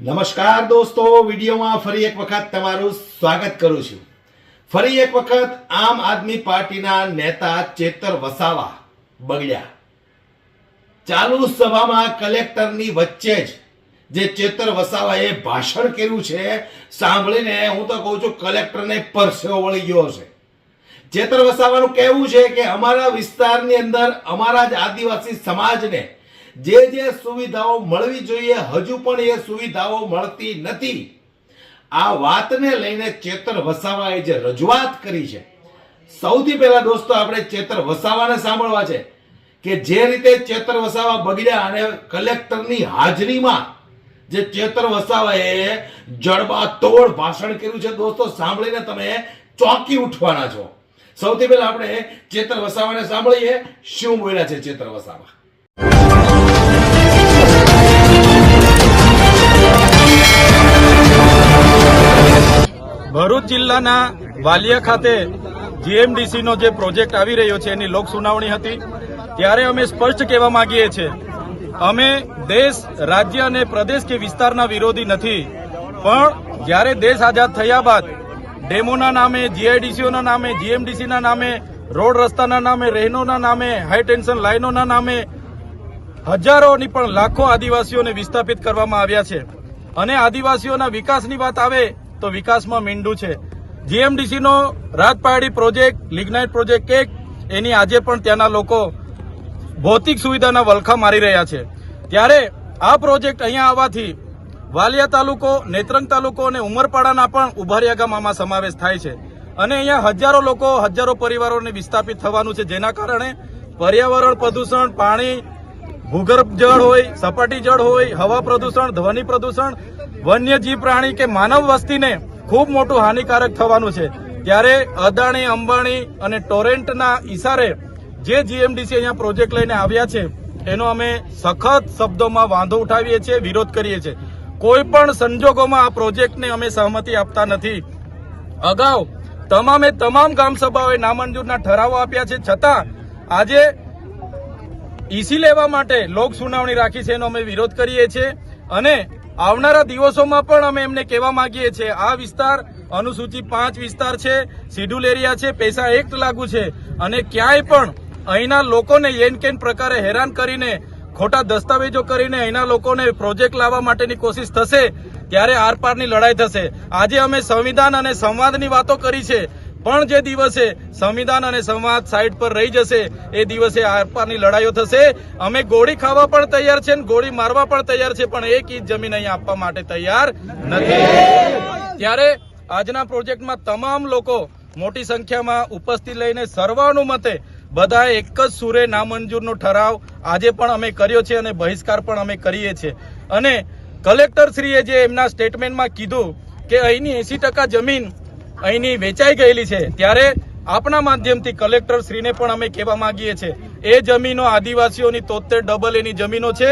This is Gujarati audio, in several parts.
નમસ્કાર દોસ્તો, વિડીયોમાં ફરી એક વખત તમારું સ્વાગત કરું છું. ફરી એક વખત આમ આદમી પાર્ટીના નેતા ચેતર વસાવા બગડ્યા. ચાલુ સભામાં કલેક્ટરની વચ્ચે જ જે ચેતર વસાવાએ ભાષણ કર્યું છે, સાંભળીને હું તો કહું છું કલેક્ટરને પરસેવો વળી ગયો છે. ચેતર વસાવાનું કહેવું છે કે અમારા વિસ્તારની અંદર, અમારા જ આદિવાસી સમાજને જે જે સુવિધાઓ મળવી જોઈએ, હજુ પણ એ સુવિધાઓ મળતી નથી. આ વાતને લઈને ચેતર વસાવાએ જે રજૂઆત કરી છે, સૌથી પહેલા દોસ્તો આપણે ચેતર વસાવાને સાંભળવા છે કે જે રીતે ચેતર વસાવા બગડ્યા અને કલેક્ટરની હાજરીમાં જે ચેતર વસાવાએ જડબા તોડ ભાષણ કર્યું છે, દોસ્તો સાંભળીને તમે ચોંકી ઉઠવાના છો. સૌથી પહેલા આપણે ચેતર વસાવાને સાંભળીએ, શું બોલ્યા છે ચેતર વસાવા? જિલ્લાના વાલિયા ખાતે જીએમડીસીનો જે પ્રોજેક્ટ આવી રહ્યો છે, એની લોક સુનાવણી હતી. ત્યારે અમે સ્પષ્ટ કહેવા માંગીએ છીએ, અમે દેશ, રાજ્ય અને પ્રદેશ કે વિસ્તારના વિરોધી નથી. પણ જ્યારે દેશ આઝાદ થયા બાદ ડેમોના નામે, જીઆઈડીસીઓના નામે, જીએમડીસીના નામે, રોડ રસ્તાના નામે, રહેનોના નામે, હાઈ ટેન્શન લાઇનોના નામે હજારોની પણ લાખો આદિવાસીઓને વિસ્થાપિત કરવામાં આવ્યા છે. અને આદિવાસીઓના વિકાસની વાત આવે તો વિકાસમાં મીંડું છે. જીએમડીસીનો રાજપહાડી પ્રોજેક્ટ, લિગ્નાઇટ પ્રોજેક્ટ એક એની આજે પણ ત્યાંના લોકો ભૌતિક સુવિધાના વલખા મારી રહ્યા છે. ત્યારે આ પ્રોજેક્ટ અહીંયા આવવાથી વાલિયા તાલુકો, નેત્રંગ તાલુકો અને ઉમરપાડાના પણ ઉભારિયા ગામમાં સમાવેશ થાય છે. અને અહીંયા હજારો લોકો, હજારો પરિવારોને વિસ્થાપિત થવાનું છે. જેના કારણે પર્યાવરણ પ્રદૂષણ, પાણી ભૂગર્ભ જળ હોય, સપાટી જળ હોય, હવા પ્રદૂષણ, ધ્વનિ પ્રદૂષણ, વન્યજીવ પ્રાણી કે માનવ વસ્તીને ખૂબ મોટું હાનિકારક થવાનું છે. ત્યારે અદાણી, અંબાણી અને ટોરેન્ટના ઈશારે જે જીએમડીસી અહીંયા પ્રોજેક્ટ લઈને આવ્યા છે, એનો અમે સખત શબ્દોમાં વાંધો ઉઠાવીએ છીએ, વિરોધ કરીએ છીએ. કોઈ પણ સંજોગોમાં આ પ્રોજેક્ટને અમે સહમતિ આપતા નથી. અગાઉ તમામે તમામ ગામસભાઓએ નામંજૂરના ઠરાવો આપ્યા છે. છતાં આજે ઈસી લેવા માટે લોક સુનાવણી રાખી છે એનો અમે વિરોધ કરીએ છીએ અને આવનારા દિવસોમાં પણ અમે એમને કહેવા માંગીએ છીએ. આ વિસ્તાર અનુસૂચિત પાંચ વિસ્તાર છે, શિડ્યુલ એરિયા છે, પૈસા એક્ટ લાગુ છે અને ક્યાંય પણ અહીંના લોકોને એન કેન પ્રકારે હેરાન કરીને, ખોટા દસ્તાવેજો કરીને અહીંના લોકોને પ્રોજેક્ટ લાવવા માટેની કોશિશ થશે, ત્યારે આરપારની લડાઈ થશે. આજે અમે સંવિધાન અને સંવાદની વાતો કરી છે. પણ જે દિવસે સંવિધાન અને સંવાદ સાઈડ પર રહી જશે, એ દિવસે આરપારની લડાઈઓ થશે. અમે ગોળી ખાવા પણ તૈયાર છે ગોળી મારવા પણ તૈયાર છે, પણ એક ઈજ જમીન અહીંયા આપવા માટે તૈયાર નથી. ત્યારે આજના પ્રોજેક્ટમાં તમામ લોકો મોટી સંખ્યામાં ઉપસ્થિત લઈને સર્વાનુમતે બધાએ એક જ સુરે નામંજૂરનો ઠરાવ આજે પણ અમે કર્યો છે અને બહિષ્કાર પણ અમે કરીએ છીએ. અને કલેક્ટરશ્રીએ જે એમના સ્ટેટમેન્ટમાં કીધું કે અહીંની એસી જમીન અહીંની વેચાઈ ગયેલી છે. ત્યારે આપના માધ્યમથી કલેક્ટર શ્રીને પણ અમે કહેવા માંગીએ છીએ, એ જમીનો આદિવાસીઓની તોતેર ડબલ એની જમીનો છે.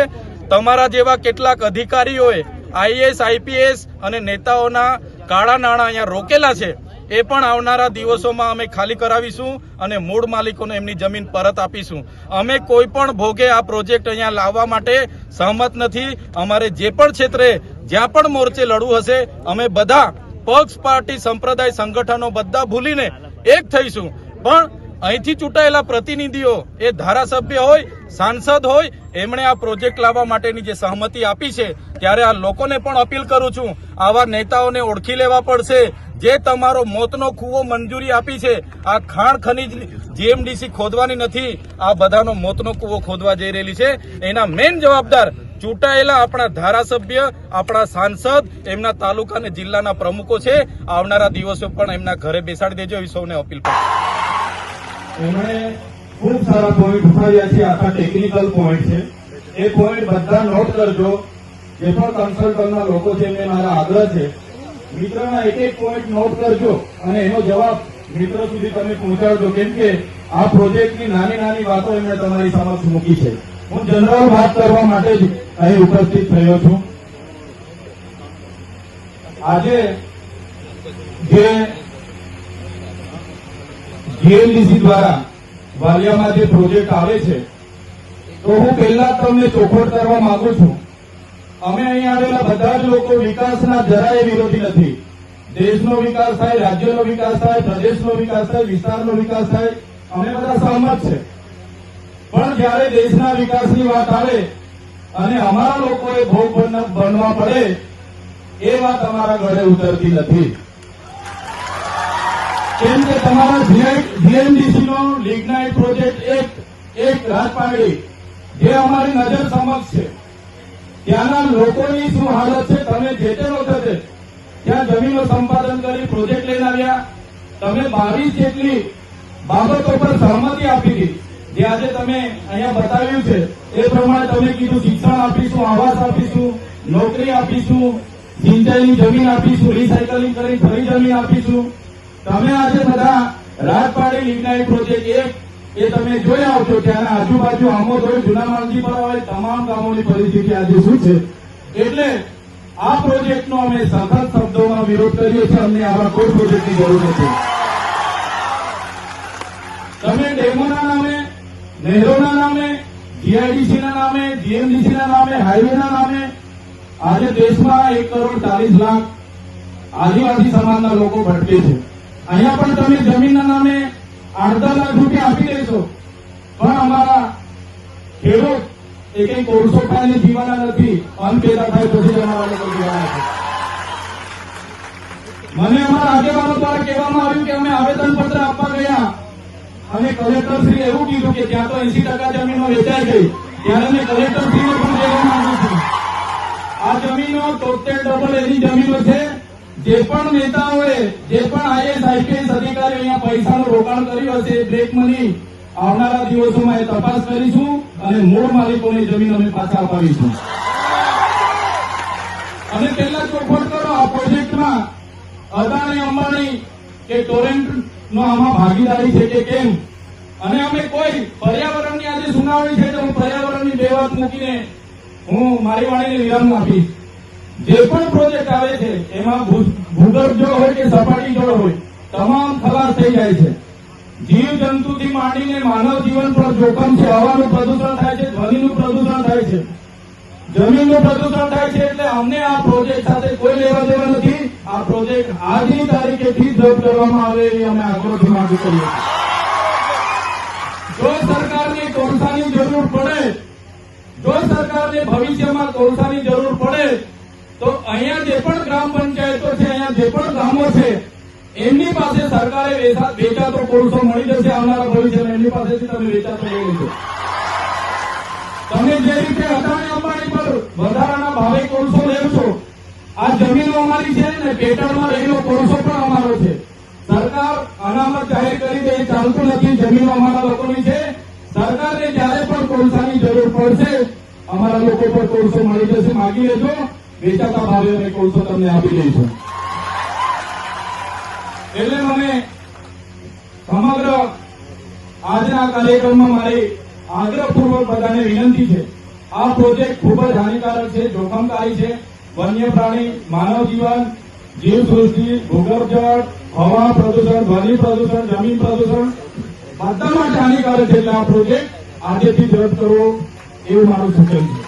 તમારા જેવા કેટલાક અધિકારીઓએ આઈએસ આઈપીએસ અને નેતાઓના કાળા નાણાં અહીંયા રોકેલા છે. એ પણ આવનારા દિવસોમાં અમે ખાલી કરાવીશું અને મૂળ માલિકોને એમની જમીન પરત આપીશું. અમે કોઈ પણ ભોગે આ પ્રોજેક્ટ અહીંયા લાવવા માટે સહમત નથી. અમારે જે પણ ક્ષેત્રે જ્યાં પણ મોરચે લડવું હશે, અમે બધા પક્ષ, પાર્ટી, સંપ્રદાય, સંગઠનો બધા ભૂલીને એક થઈશું. પણ અહીંથી ચૂંટાયેલા પ્રતિનિધિઓ, એ ધારાસભ્ય હોય, સાંસદ હોય, એમણે આ પ્રોજેક્ટ લાવવા માટેની જે સહમતિ આપી છે, ત્યારે આ લોકોને પણ અપીલ કરું છું, આવા નેતાઓને ઓળખી લેવા પડશે. જે તમારો મોતનો કૂવો મંજૂરી આપી છે, આ ખાણ ખનીજ જીએમડીસી ખોદવાની નથી, આ બધાનો મોતનો કૂવો ખોદવા જઈ રહેલી છે. એના મેઇન જવાબદાર ચૂંટાયેલા આપણા ધારાસભ્ય, આપણા સાંસદ, એમના તાલુકા અને જિલ્લાના પ્રમુખો છે. આવનારા દિવસો પણ એમના ઘરે બેસાડી દેજો. એવી સૌને અપીલ કરું એમણે ખૂબ સારા પોઈન્ટ ઉઠાવ્યા છે. આખા ટેકનિકલ પોઈન્ટ છે. એ પોઈન્ટ બધા નોટ કરજો. જે પણ કન્સલ્ટન્ટના લોકો છે, એમને મારા આગ્રહ છે. મિત્રના એક એક પોઈન્ટ નોટ કરજો અને એનો જવાબ મિત્ર સુધી તમે પહોંચાડજો. કેમ કે આ પ્રોજેક્ટની નાની નાની વાતો એમણે તમારી સમક્ષ મૂકી છે. હું જનરલ વાત કરવા માટે જ અહીં ઉપસ્થિત થયો છું. આજે જે જીએલડીસી દ્વારા વાલિયામાં જે પ્રોજેક્ટ આવે છે, તો હું પહેલા તમને ચોખવટ કરવા માંગુ છું. અમે અહીં આવેલા બધા જ લોકો વિકાસના જરાય વિરોધી નથી. દેશનો વિકાસ થાય, રાજ્યનો વિકાસ થાય, પ્રદેશનો વિકાસ થાય, વિસ્તારનો વિકાસ થાય, અમે બધા સહમત છે. પણ જ્યારે દેશના વિકાસની વાત આવે અને અમારા લોકોએ ભોગ બનવા પડે, એ વાત અમારા ઘરે ઉતરતી નથી. કેમ કે તમારા જીએમડીસી લિગ્નાઇટ પ્રોજેક્ટ એક એક રાજપાંગડી, જે અમારી નજર સમક્ષ છે. ત્યાંના લોકોની શું હાલત છે, તમે જે તે વખતે ત્યાં જમીનો સંપાદન કરી પ્રોજેક્ટ લઈને આવ્યા, તમે બાવીસ જેટલી બાબતો પર સહમતિ આપી હતી જે આજે તમે અહીંયા બતાવ્યું છે, એ પ્રમાણે તમે કીધું, શિક્ષણ આપીશું, આવાસ આપીશું, નોકરી આપીશું, સિંચાઈની જમીન આપીશું રિસાયકલિંગ કરી ફરી જમીન આપીશું. તમે આજે બધા રાજપાડી લિગ્નાઇટ પ્રોજેક્ટ એક એ તમે જોઈ આવશો ત્યાંના આજુબાજુ આમો જોઈ જૂના માંગી પર હોય તમામ ગામોની પરિસ્થિતિ આજે શું છે. એટલે આ પ્રોજેક્ટનો અમે સખત શબ્દોમાં વિરોધ કરીએ છીએ અમને આવા કોઈ પ્રોજેક્ટની જરૂર નથી. નહેરોના નામે જીઆઈડીસીના નામે જીએમડીસીના નામે, હાઈવેના નામે આજે દેશમાં એક કરોડ ચાલીસ લાખ આદિવાસી સમાજના લોકો ભટકે છે. અહીંયા પણ તમે જમીનના નામે અડધા લાખ રૂપિયા આપી દેશો પણ અમારા ખેડૂત એ કઈ કોરસો ખાઈને જીવાના નથી. અન્ન પેદા થાય પછી અમારા લોકો જીવાના છે. મને અમારા આગેવાનો દ્વારા કહેવામાં આવ્યું કે અમે આવેદન પત્ર આપવા ગયા. અને કલેક્ટર શ્રી એવું કીધું કે ત્યાં તો એસી ટકા જમીનો વેચાઈ ગઈ. ત્યારે મેં કલેક્ટર શ્રીને પણ કહેવા માંગુ છું. આ જમીનો તોતેર ડબલ એની જમીનો છે. જે પણ નેતાઓએ, જે પણ આઈએસ આઈપીએસ અધિકારીઓ અહીંયા પૈસાનું રોકાણ કર્યું હશે બ્લેક મની આવનારા દિવસોમાં એ તપાસ કરીશું અને મૂળ માલિકોની જમીન અમે પાછા અપાવીશું. અને પહેલા ચોખવટ કરો આ પ્રોજેક્ટમાં અદાણી, અંબાણી કે ટોરેન્ટ આમાં ભાગીદારી છે કે કેમ? અને અમે કોઈ પર્યાવરણની આજે સુનાવણી છે તો હું પર્યાવરણની બે વાત મૂકીને હું મારી વાણીને વિરામ આપીશ. જે પણ પ્રોજેક્ટ આવે છે, એમાં ભૂગર્ભ જળ હોય કે સપાટી જળ હોય, તમામ ખલાસ થઈ જાય છે. જીવ જંતુથી માંડીને માનવ જીવન પર જોખમ છે, હવાનું પ્રદૂષણ થાય છે, ધ્વનિનું પ્રદૂષણ થાય છે. જમીનનું પ્રદૂષણ થાય છે એટલે અમને આ પ્રોજેક્ટ સાથે કોઈ લેવા દેવા નથી. આ પ્રોજેક્ટ આજની તારીખેથી જ રદ કરવામાં આવે એવી અમે આગ્રહથી માંગ કરીએ જો સરકારને કોલસાની જરૂર પડે, જો સરકારને ભવિષ્યમાં કોલસાની જરૂર પડે, તો અહીંયા જે પણ ગ્રામ પંચાયતો છે, અહીંયા જે પણ ગામો છે, એમની પાસે સરકારે વેચા- વેચાતો કોલસો મળી જશે આવનારા ભવિષ્યમાં. એમની પાસેથી તમે વેચાતો લઈ લેજો તમે જે રીતે અદાણી અંબાણી પર વધારાના ભાવે કોલસો લેવ છો, આ જમીનો અમારી છે ને પેટર્નમાં રહેલો કોલસો પણ અમારો છે. સરકાર અનામત જાહેર કરી દે ચાલતું નથી, જમીનો અમારા લોકોની છે. સરકારને જ્યારે પણ કોલસાની જરૂર પડશે, અમારા લોકો પર કોલસો મળી જશે, માગી લેજો. વેચાતા ભાવે અમે કોલસો તમને આપી દઈશું. એટલે મને સમગ્ર આજના કાર્યક્રમમાં મારી આગ્રહપૂર્વક બધાને વિનંતી છે. આ પ્રોજેક્ટ ખૂબ જ હાનિકારક છે, જોખમકારી છે. વન્ય પ્રાણી, માનવ જીવન, જીવસૃષ્ટિ, ભૂગર્ભ જળ, હવા પ્રદૂષણ, ધ્વનિ પ્રદૂષણ, જમીન પ્રદૂષણ બધા માટે હાનિકારક છે. આ પ્રોજેક્ટ આજેથી રદ કરવો એવું મારું સૂચન છે.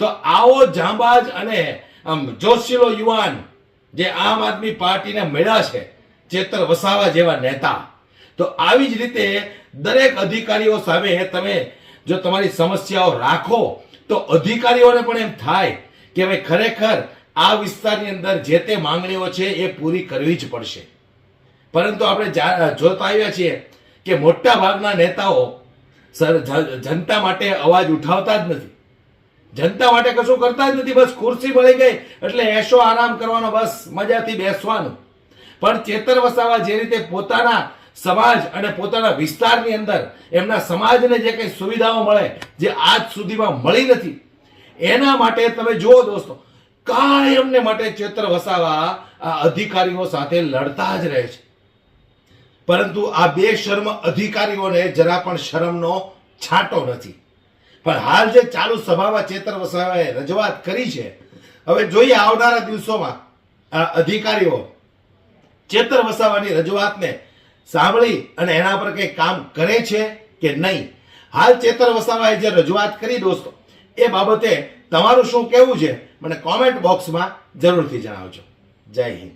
તો આવો જાંબાજ અને જોશીલો યુવાન જે આમ આદમી પાર્ટીને મળ્યા છે, ચેતર વસાવા જેવા નેતા. તો આવી જ રીતે દરેક અધિકારીઓ સામે તમે જો તમારી સમસ્યાઓ રાખો, તો અધિકારીઓને પણ એમ થાય કે ભાઈ ખરેખર આ વિસ્તારની અંદર જે તે માંગણીઓ છે એ પૂરી કરવી જ પડશે. પરંતુ આપણે જોતા આવ્યા છીએ કે મોટા ભાગના નેતાઓ સર જનતા માટે અવાજ ઉઠાવતા જ નથી. જનતા માટે કશું કરતા જ નથી, બસ ખુરશી મળી ગઈ એટલે એશો આરામ કરવાનો, બસ મજાથી બેસવાનું. પણ ચેતર વસાવા જે રીતે પોતાના સમાજ અને પોતાના વિસ્તારની અંદર એમના સમાજને જે કંઈ સુવિધાઓ મળે, જે આજ સુધીમાં મળી નથી, એના માટે તમે જુઓ દોસ્તો કાયમને માટે ચેતર વસાવા આ અધિકારીઓ સાથે લડતા જ રહે છે. પરંતુ આ બે શર્મ અધિકારીઓને જરા પણ શરમનો છાંટો નથી. પણ હાલ જે ચાલુ સભામાં ચેતર વસાવાએ રજૂઆત કરી છે, હવે જોઈએ આવનારા દિવસોમાં આ અધિકારીઓ ચેતર વસાવાની રજૂઆતને સાંભળી અને એના પર કંઈ કામ કરે છે કે નહીં? હાલ ચેતર વસાવાએ જે રજૂઆત કરી દોસ્તો, એ બાબતે તમારું શું કહેવું છે? મને કોમેન્ટ બોક્સમાં જરૂરથી જણાવજો. જય હિન્દ.